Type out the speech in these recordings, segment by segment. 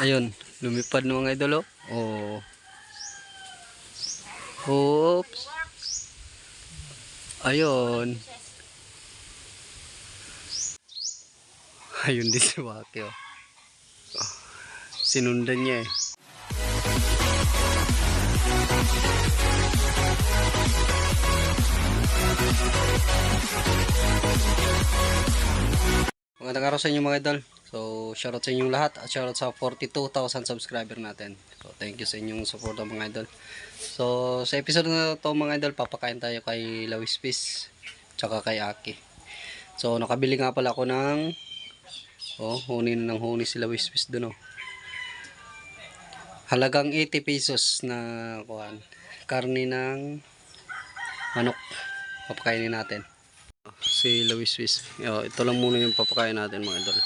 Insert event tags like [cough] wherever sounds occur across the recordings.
Ayun, lumipad na mga idol oh. Oops. Ayun. Ayun din si Waki. Oh, Sinundan niya eh. Magandang araw sa inyo mga idol. So, shoutout sa inyong lahat at shoutout sa 42,000 subscriber natin. So, thank you sa inyong support mga idol. So, sa episode na to mga idol, papakain tayo kay Lawis Fish tsaka kay Aki. So, nakabili nga pala ako ng oh, huni na ng huni si Lawis Fish dun oh. Halagang 80 pesos na kuhan. Karni ng manok. Papakainin natin si Luis Fish. Yo, ito lang muna yung papakain natin mga idol.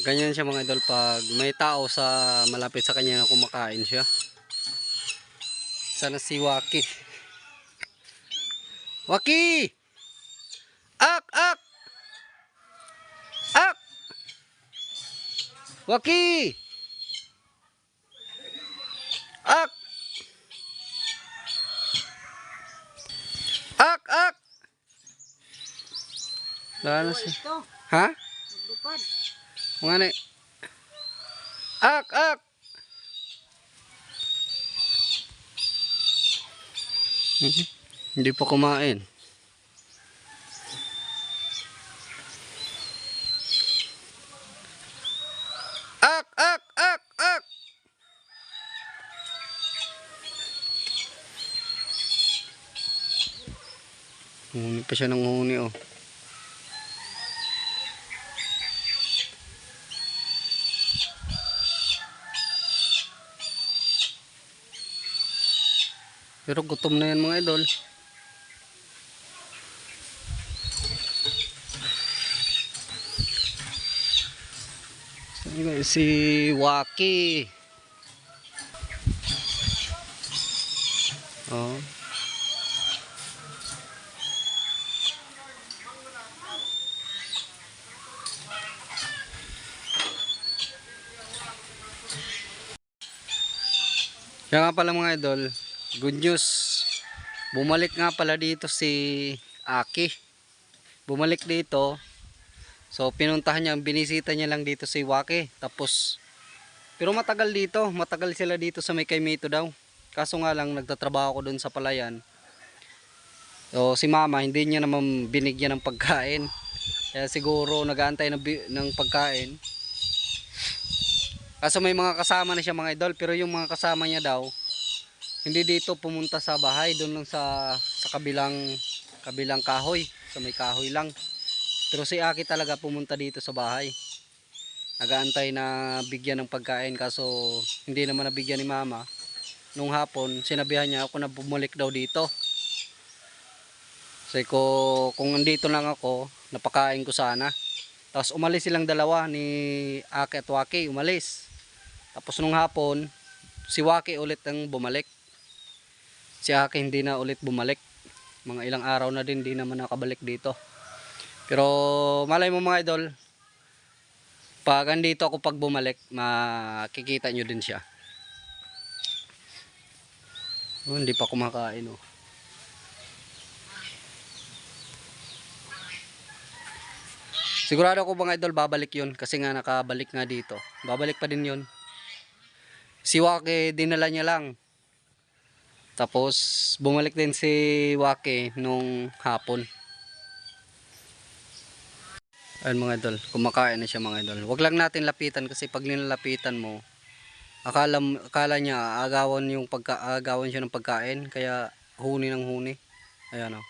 Ganyan siya mga idol pag may tao sa malapit sa kanya na kumakain siya. Sana si Waki. Waki! Ak! Ak! Ak! Waki! Wala na si... Ito, Ha? maglupad. Mga na... Ak! Ak! Mhm. Hindi pa kumain. Ak! Ak! Ak! Ak! Huni pa siya ng huni oh. Pero gutom na yan mga idol. Si Waki. Oh. Kaya nga pala mga idol, good news. Bumalik nga pala dito si Aki. Bumalik dito. So pinuntahan niya, binisita niya lang dito si Waki. Tapos, pero matagal dito. Matagal sila dito sa may Kaimito daw. Kaso nga lang, nagtatrabaho ko doon sa palayan. So si mama, hindi niya naman binigyan ng pagkain. Kaya siguro nag-aantay ng, ng pagkain. Kaso may mga kasama na siya mga idol. Pero yung mga kasama niya daw, hindi dito pumunta sa bahay. Doon lang sa, sa kabilang, kabilang kahoy. Sa may kahoy lang. Pero si Aki talaga pumunta dito sa bahay. Nagaantay na bigyan ng pagkain. Kaso hindi naman nabigyan ni mama. Nung hapon, sinabihan niya ako na bumalik daw dito. Sabi ko, kung andito lang ako, napakain ko sana. Tapos umalis silang dalawa ni Aki at Waki, umalis. Tapos nung hapon, si Waki ulit ang bumalik. Si Aki hindi na ulit bumalik. Mga ilang araw na din, hindi naman nakabalik dito. Pero malay mo mga idol, pag andito ako pag bumalik, makikita nyo din siya. Oh, hindi pa kumakain oh. Sigurado ko mga idol babalik yun kasi nga nakabalik nga dito. Babalik pa din yun. Si Wake dinala niya lang. Tapos bumalik din si Wake nung hapon. Ayun mga idol, kumakain na siya mga idol. Huwag lang natin lapitan kasi pag nilalapitan mo, akala, akala niya agawan yung pagka, agawan siya ng pagkain kaya huni ng huni. Ayan oh.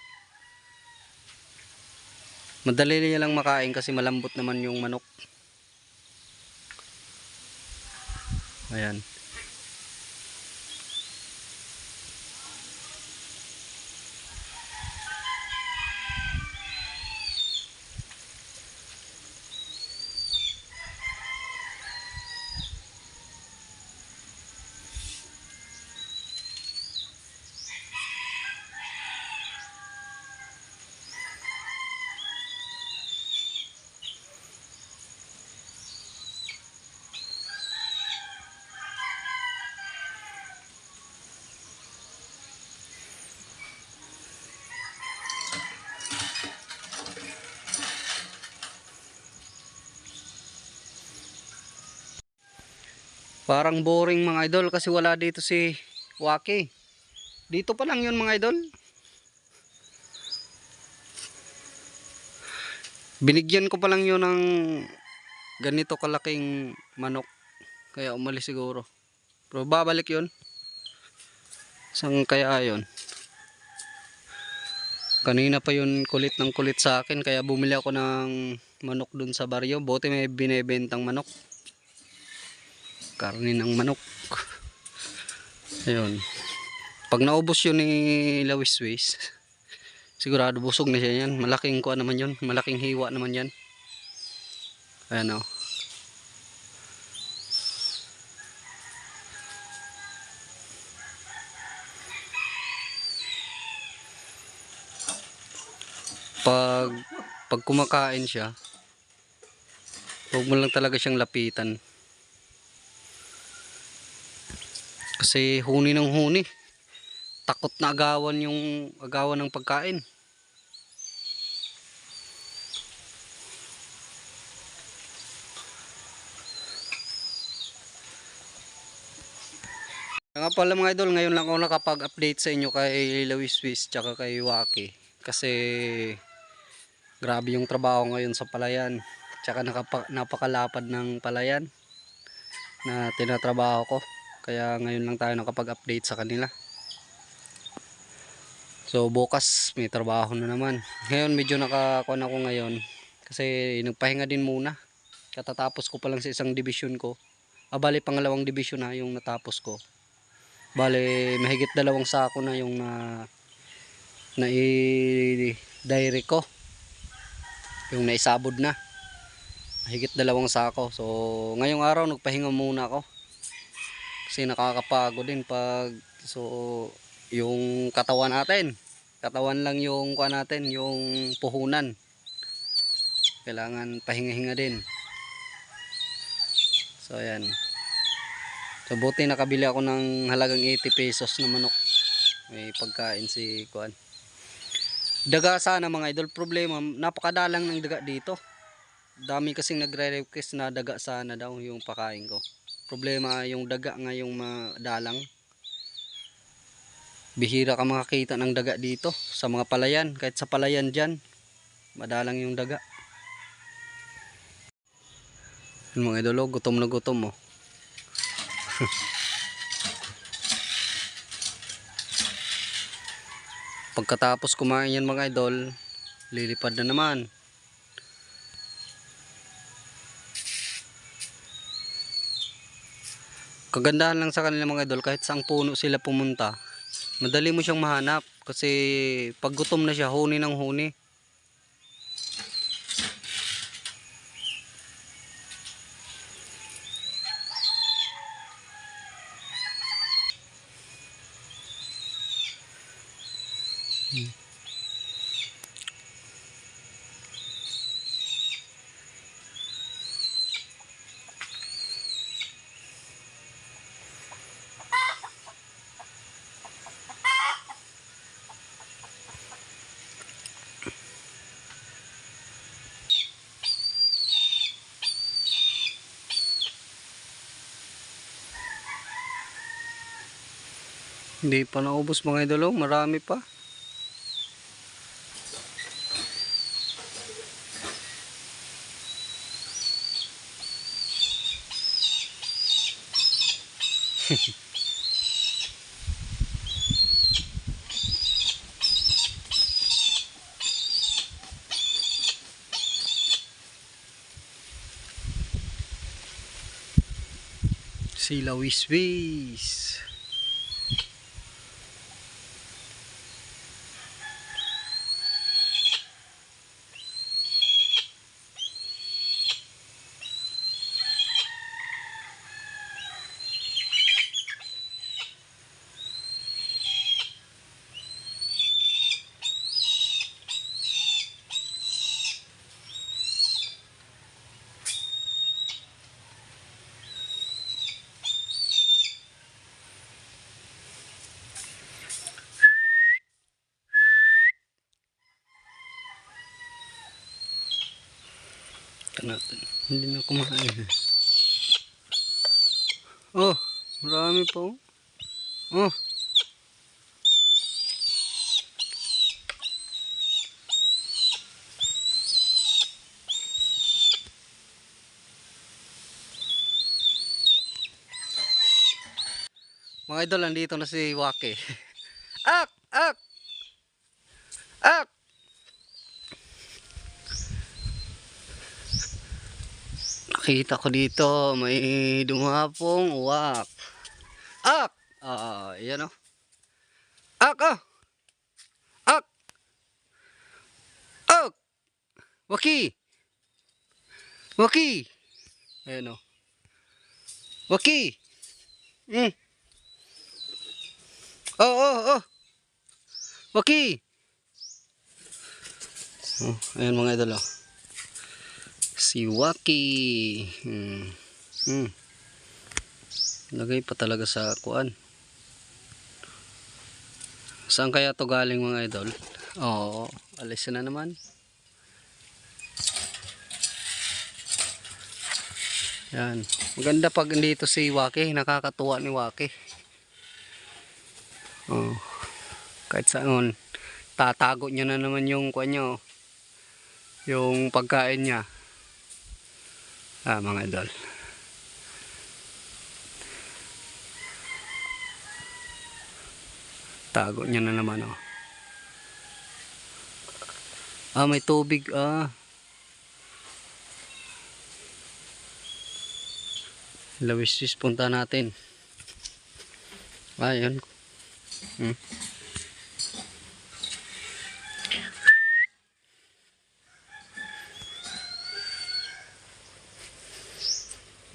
Madali niya lang makain kasi malambot naman yung manok. Ayan. Parang boring mga idol kasi wala dito si Waki. Dito pa lang yun mga idol. Binigyan ko pa lang yun ng ganito kalaking manok. Kaya umalis siguro. Pero babalik yun. Saan kaya yun? Kanina pa yun kulit ng kulit sa akin. Kaya bumili ako ng manok dun sa baryo. Buti may binebentang manok. Karne ng manok. Ayun. Pag naubos yun ni Lawiswis, sigurado busog na siya yan. Malaking kuha naman yun. Malaking hiwa naman yan. Ayan o. Pag pag kumakain siya, huwag mo lang talaga siyang lapitan. Kasi huni ng huni. Takot na agawan yung agawan ng pagkain. Nga pala mga idol, ngayon lang ako nakapag-update sa inyo kay Lewis Swiss tsaka kay Waki. Kasi grabe yung trabaho ngayon sa palayan. Tsaka napakalapad ng palayan na tinatrabaho ko. Kaya ngayon lang tayo nakapag-update sa kanila. So bukas may trabaho na naman. Ngayon medyo nakakon ako ngayon. Kasi nagpahinga din muna. Katatapos ko pa lang sa isang division ko. Ah, bali pangalawang division na yung natapos ko. Bale, mahigit dalawang sako na yung na na i-diary ko. Yung naisabod na. Mahigit dalawang sako. So, ngayong araw nagpahinga muna ako. Kasi nakakapagod din pag so yung katawan natin. Katawan lang yung kuha natin, yung puhunan. Kailangan pahinga-hinga din. So, ayan. So buti nakabili ako ng halagang 80 pesos na manok. May pagkain si Kuan. Daga sana mga idol. Problema, napakadalang ng daga dito. Dami kasing nagre-request na daga sana daw yung pakain ko. Problema yung daga nga yung madalang. Bihira ka makakita ng daga dito sa mga palayan. Kahit sa palayan dyan, madalang yung daga. Yung mga idolo, gutom na gutom oh. [laughs] Pagkatapos kumain yan mga idol, lilipad na naman. Kagandahan lang sa kanila mga idol, kahit saang puno sila pumunta, madali mo siyang mahanap kasi pag gutom na siya, huni ng huni. Hindi pa naubos mga idol, oh. marami pa. [laughs] Sila wiswis. Ito natin. Hindi na kumain. Oh, marami pa oh. Oh. Mga idol, andito na si Waki. [laughs] Ak! Ak! Ak! Nakita ko dito, may dumapong uwak. Ak! Ah, yan o. Ak! Ah! Ak! Ak! Waki! Waki! Ayan o. Waki! Mm. Oh, oh, oh. Waki! Oh, ayan mga idol oh. Si Waki. Hmm. Hmm. Lagay pa talaga sa kuan. Saan kaya to galing mga idol? Oo, alis na naman. Yan. Maganda pag dito si Waki. Nakakatuwa ni Waki. Oh. Kahit saan. Tatago niya na naman yung kuan niya. oh. Yung pagkain niya. Ah, mga idol. Tago niya na naman oh. Ah, may tubig ah. Lawisis punta natin. Ah, yun. Hmm.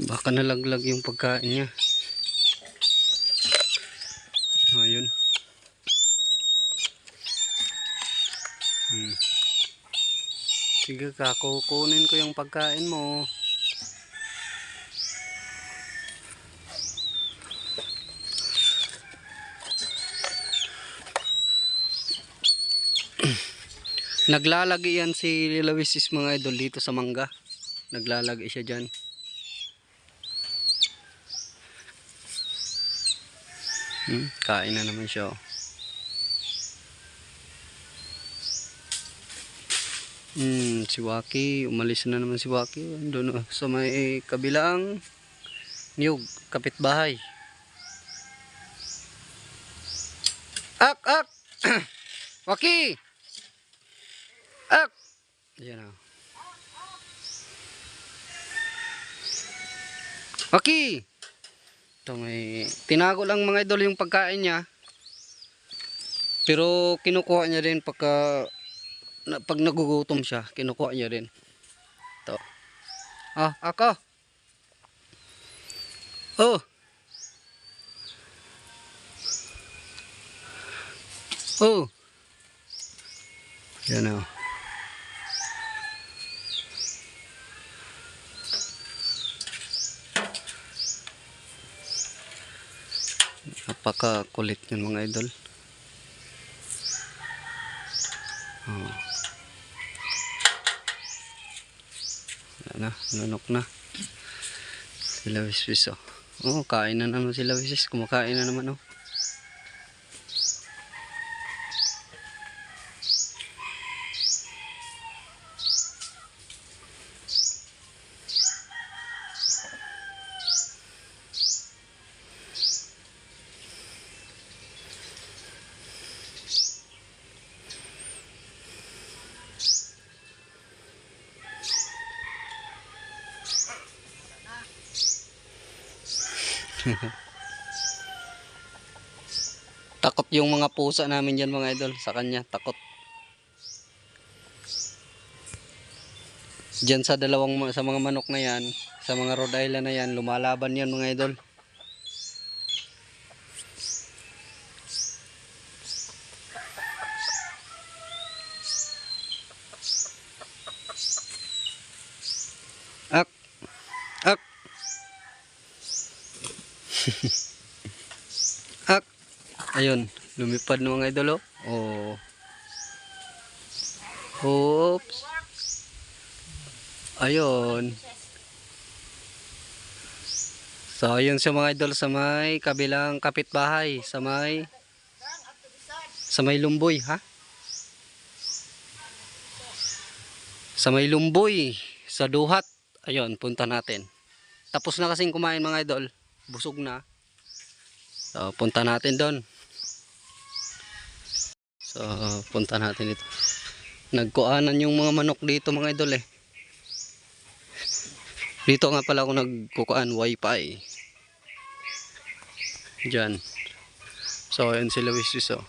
Baka nalaglag yung pagkain niya. Ayun. Hmm. Sige ka, kukunin ko yung pagkain mo. [clears throat] Naglalagay yan si Lawisis mga idol dito sa mangga. Naglalagay siya dyan. Hmm, kain na naman siya. oh. Hmm, si Waki, umalis na naman si Waki. Doon oh, sa may kabilang niyog, kapitbahay. Ak, ak! [clears throat] Waki! Ak! Ayan oh. Waki! Ito may tinago lang mga idol yung pagkain niya. Pero kinukuha niya rin pagka na, pag nagugutom siya, kinukuha niya rin. Ito. Ah, ako. Oh. Oh. Yan oh. Napaka kulit yun mga idol. Oh. Wala na, nunok na. Sila wiswis oh. Oh, kain na naman sila wiswis. Kumakain na naman oh. [laughs] Takot yung mga pusa namin dyan mga idol sa kanya. Takot. Diyan sa dalawang sa mga manok na yan, sa mga Rhode Island na yan, lumalaban yan mga idol. [laughs] Ak. Ayun, lumipad na mga idol oh. Oops. Ayun. So, ayun sa mga idol sa may kabilang kapitbahay, sa may sa may lumboy, ha? Sa may lumboy, sa duhat. Ayun, punta natin. Tapos na kasing kumain mga idol. Busog na. So, punta natin doon. So, punta natin ito. Nagkuanan yung mga manok dito mga idol eh. Dito nga pala ako nagkukuan wifi. Diyan. So, ayun sila wishes oh.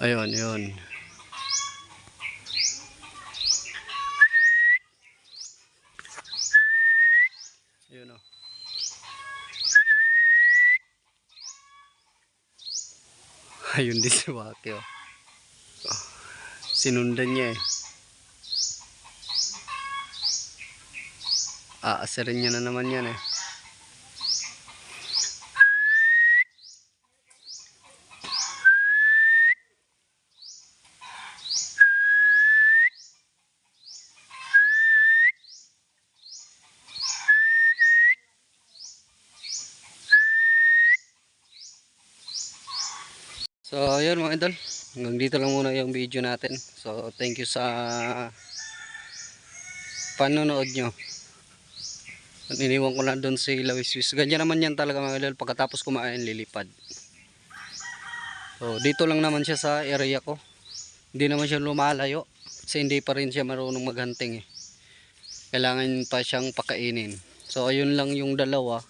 Ayun, yun. Ayun oh. Ayun din si Waki oh. Sinundan niya eh. Aasarin niya na naman yan eh. So, ayun mga idol. Hanggang dito lang muna yung video natin. So, thank you sa panonood nyo. Iniwan ko lang doon si Lawiswis. Ganyan naman yan talaga mga idol. Pagkatapos kumain, lilipad. So, dito lang naman siya sa area ko. Hindi naman siya lumalayo. Kasi hindi pa rin siya marunong maghunting eh. Kailangan pa siyang pakainin. So, ayun lang yung dalawa.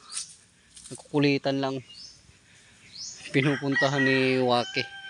Nagkukulitan lang. Pinupuntahan ni Waki.